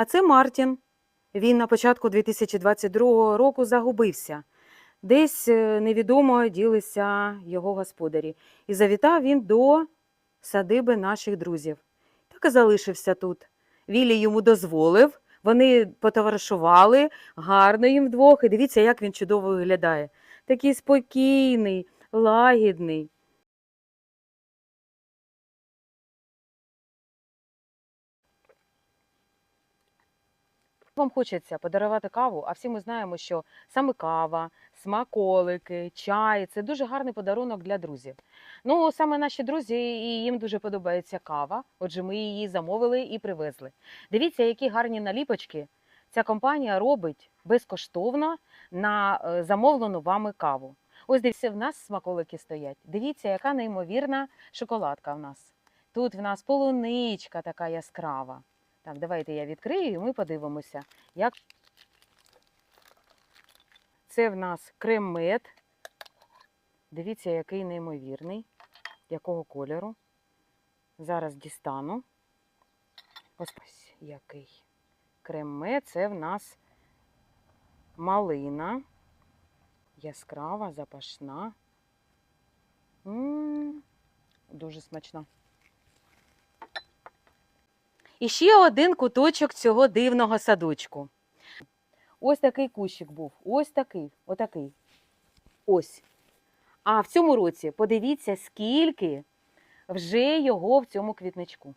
А це Мартін. Він на початку 2022 року загубився. Десь е, невідомо ділися його господарі. І завітав він до садиби наших друзів. Так і залишився тут. Вілі йому дозволив, вони потоваришували, гарно їм вдвох. І дивіться, як він чудово виглядає. Такий спокійний, лагідний. Вам хочеться подарувати каву, а всі ми знаємо, що саме кава, смаколики, чай це дуже гарний подарунок для друзів. Ну, саме наші друзі, і їм дуже подобається кава. Отже, ми її замовили і привезли. Дивіться, які гарні наліпочки ця компанія робить безкоштовно на е, замовлену вами каву. Ось дивіться, в нас смаколики стоять. Дивіться, яка неймовірна шоколадка в нас. Тут в нас полуничка така яскрава. Так, давайте я відкрию і ми подивимося, як це в нас крем-мед. Дивіться, який неймовірний, якого кольору. Зараз дістану. Ось який. Крем-мед це в нас малина. Яскрава, запашна. М, Дуже смачна. І ще один куточок цього дивного садочку. Ось такий кущик був. Ось такий, отакий. Ось. А в цьому році подивіться, скільки вже його в цьому квітничку.